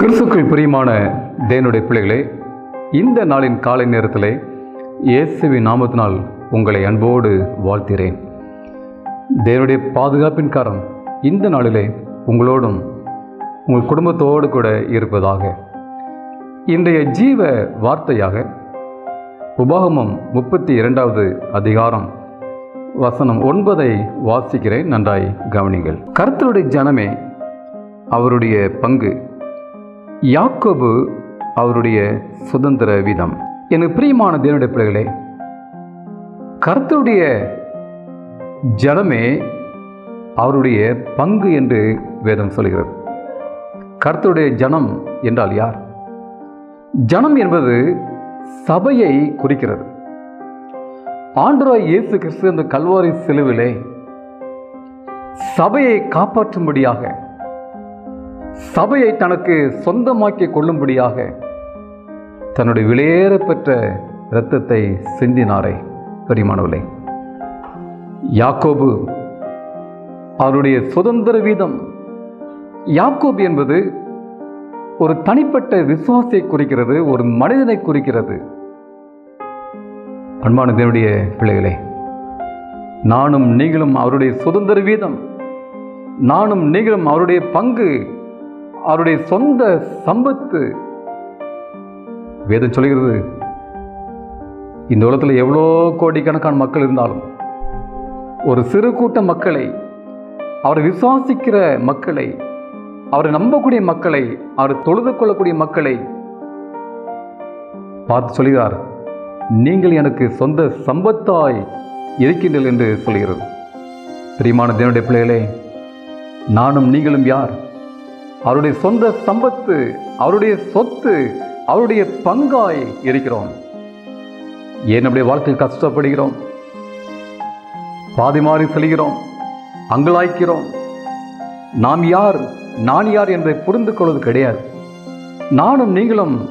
கிறிஸ்துக்கள் பிரியமான தேனுடைய பிள்ளைகளே இந்த நாளின் காலை நேரத்திலே இயேசுவின் நாமத்தினால் உங்களை அன்போடு வாழ்த்துகிறேன். தேவனுடைய பாதுகாப்பின் காரம் இந்த நாளிலே உங்களோடும் உங்கள் குடும்பத்தோடு கூட இருப்பதாக. இன்றைய ஜீவ வார்த்தையாக உபாகமம் முப்பத்தி இரண்டாவது அதிகாரம் வசனம் ஒன்பதை வாசிக்கிறேன். நன்றாய் கவனிங்கள். கருத்தருடைய ஜனமே அவருடைய பங்கு யாக்கோபு அவருடைய சுதந்திர வீதம். எனக்கு பிரியமான தேவனுடைய பிள்ளைகளே கருத்துடைய ஜனமே அவருடைய பங்கு என்று வேதம் சொல்கிறது. கருத்துடைய ஜனம் என்றால் யார்? ஜனம் என்பது சபையை குறிக்கிறது. ஆண்டராய் இயேசு கிறிஸ்து இந்த கல்வாரி சிலுவிலே சபையை காப்பாற்றும்படியாக சபையை தனக்கு சொந்தமாக்கி கொள்ளும்படியாக தன்னுடைய விலையேறப்பெற்ற இரத்தத்தை சிந்தினாரே பெரியமானவர்களே. யாக்கோபு அவருடைய சுதந்திர வீதம். யாக்கோபு என்பது ஒரு தனிப்பட்ட விசுவாசத்தை குறிக்கிறது ஒரு மனிதனை குறிக்கிறது. அன்பானதனுடைய பிள்ளைகளே நானும் நீங்களும் அவருடைய சுதந்திர வீதம் நானும் நீங்களும் அவருடைய பங்கு அவருடைய சொந்த சம்பத்து. வேதம் சொல்கிறது இந்த உலகத்தில் எவ்வளோ கோடிக்கணக்கான மக்கள் இருந்தாலும் ஒரு சிறு கூட்ட மக்களை அவரை விசுவாசிக்கிற மக்களை அவரை நம்பக்கூடிய மக்களை அவரை தொழுது கொள்ளக்கூடிய மக்களை பார்த்து சொல்கிறார் நீங்கள் எனக்கு சொந்த சம்பத்தாய் இருக்கின்றீர்கள் என்று சொல்கிறது. பிரியமான தேவனுடைய பிள்ளைகளே நானும் நீங்களும் யார்? அவருடைய சொந்த சம்பத்து அவருடைய சொத்து அவருடைய பங்காய் இருக்கிறோம். ஏன் நம்முடைய வாழ்க்கையில் கஷ்டப்படுகிறோம்? பாதி மாறி செல்கிறோம் அங்கலாய்க்கிறோம். நாம் யார் நான் யார் என்பதை புரிந்து கொள்வது கிடையாது. நானும் நீங்களும்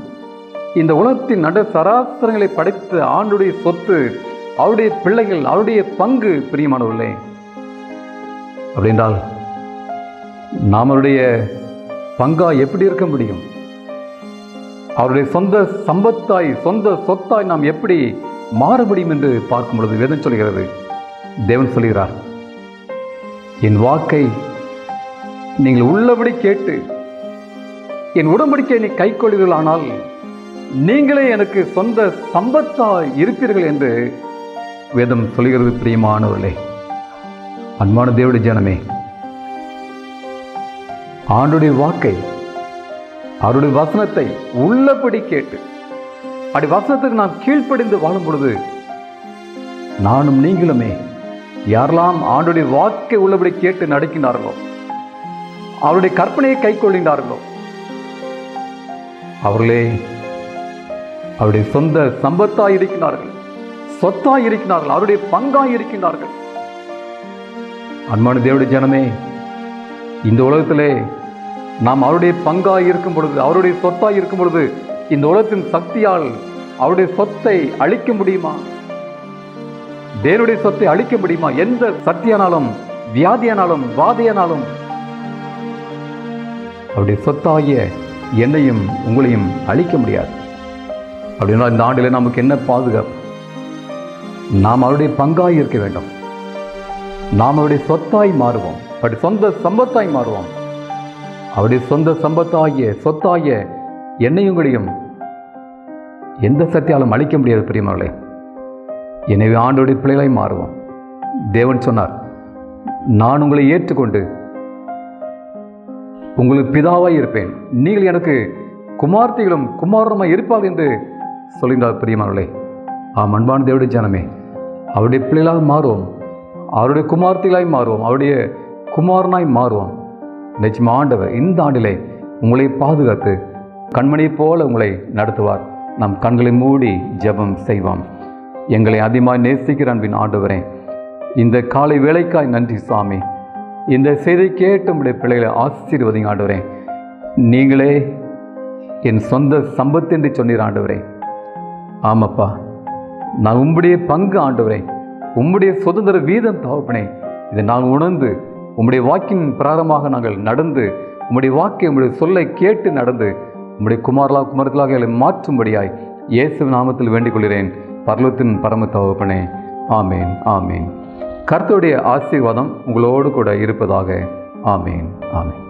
இந்த உலகத்தின் நட சராசரங்களை படைத்த ஆண்டுடைய சொத்து அவருடைய பிள்ளைகள் அவருடைய பங்கு பிரியமானவில்லை அப்படின்றால் நாம் அவருடைய பங்கா எப்படி இருக்க முடியும்? அவருடைய சொந்த சம்பத்தாய் சொந்த சொத்தாய் நாம் எப்படி மாற முடியும் என்று பார்க்கும் பொழுது வேதம் சொல்கிறது. தேவன் சொல்கிறார் என் வாக்கை நீங்கள் உள்ளபடி கேட்டு என் உடம்படிக்கை நீ கை ஆனால் நீங்களே எனக்கு சொந்த சம்பத்தாய் இருப்பீர்கள் என்று வேதம் சொல்கிறது. பிரியமானவர்களே அன்பான தேவடி ஜனமே ஆண்டுடைய வாக்கை அவருடைய வசனத்தை உள்ளபடி கேட்டு அப்படி வசனத்துக்கு நாம் கீழ்ப்படிந்து வாழும் பொழுது நானும் நீங்களுமே யாரெல்லாம் ஆண்டுடைய வாக்கை உள்ளபடி கேட்டு நடக்கினார்களோ அவருடைய கற்பனையை கை கொள்கின்றார்களோ அவர்களே அவருடைய சொந்த சம்பத்தாய் இருக்கின்றார்கள் சொத்தாய் இருக்கின்றார்கள் அவருடைய பங்காய் இருக்கின்றார்கள் அன்பான தேவடைய ஜனமே இந்த உலகத்திலே நாம் அவருடைய பங்காய் இருக்கும் பொழுது அவருடைய சொத்தாக இருக்கும் பொழுது இந்த உலகத்தின் சக்தியால் அவருடைய சொத்தை அழிக்க முடியுமா? தேவனுடைய சொத்தை அழிக்க முடியுமா? எந்த சக்தியானாலும் வியாதியானாலும் வாதியானாலும் அவருடைய சொத்தாகிய என்னையும் உங்களையும் அழிக்க முடியாது. அப்படின்னா இந்த ஆண்டில் நமக்கு என்ன பாதுகாப்பு? நாம் அவருடைய பங்காக இருக்க வேண்டும். நாம் அவருடைய சொத்தாய் மாறுவோம். அப்படி சொந்த சம்பத்தாய் மாறுவோம். அவருடைய சொந்த சம்பத்தாகிய சொத்தாகிய என்னையும் உங்களையும் எந்த சக்தியாலும் அழிக்க முடியாது பிரியமர்களே எனவே ஆண்டோடைய பிள்ளைகளை மாறுவோம். தேவன் சொன்னார் நான் உங்களை ஏற்றுக்கொண்டு உங்களுக்கு பிதாவாய் இருப்பேன். நீங்கள் எனக்கு குமார்த்திகளும் குமாரமாக இருப்பார் என்று சொல்கின்றார் பிரியமானவர்களே. ஆம் அன்பான தேவடைய ஜனமே அவருடைய பிள்ளைகளாக மாறுவோம். அவருடைய குமார்த்திகளாய் மாறுவோம். அவருடைய குமாரனாய் மாறுவோம் நிச்சயம் ஆண்டவர் இந்த ஆண்டிலே உங்களை பாதுகாத்து கண்மணி போல உங்களை நடத்துவார். நம் கண்களை மூடி ஜெபம் செய்வோம். எங்களை அதிகமாக நேசிக்கிற அன்பின் ஆண்டவரே இந்த காலை வேலைக்காய் நன்றி சுவாமி இந்த செய்தி கேட்டு உங்களுடைய பிள்ளைகளை ஆசீர்வதிங்க ஆண்டவரே. நீங்களே என் சொந்த சம்பத்து என்று சொன்னீர் ஆண்டவரே. ஆமாப்பா நான் உம்முடைய பங்கு ஆண்டவரே. உம்முடைய சுதந்திர வீதம் தகப்பனே இதை நான் உணர்ந்து உம்முடைய வாக்கின் பிராரமாக நாங்கள் நடந்து உம்முடைய வாக்கை உம்முடைய சொல்லை கேட்டு நடந்து உம்முடைய குமாரலா குமாரத்திலாக எங்களை மாற்றும்படியாய் இயேசு நாமத்தில் வேண்டிக் கொள்கிறேன் பர்லத்தின் பரம தவப்பனே ஆமேன் ஆமேன். கர்த்தருடைய ஆசீர்வாதம் உங்களோடு கூட இருப்பதாக ஆமேன் ஆமேன்.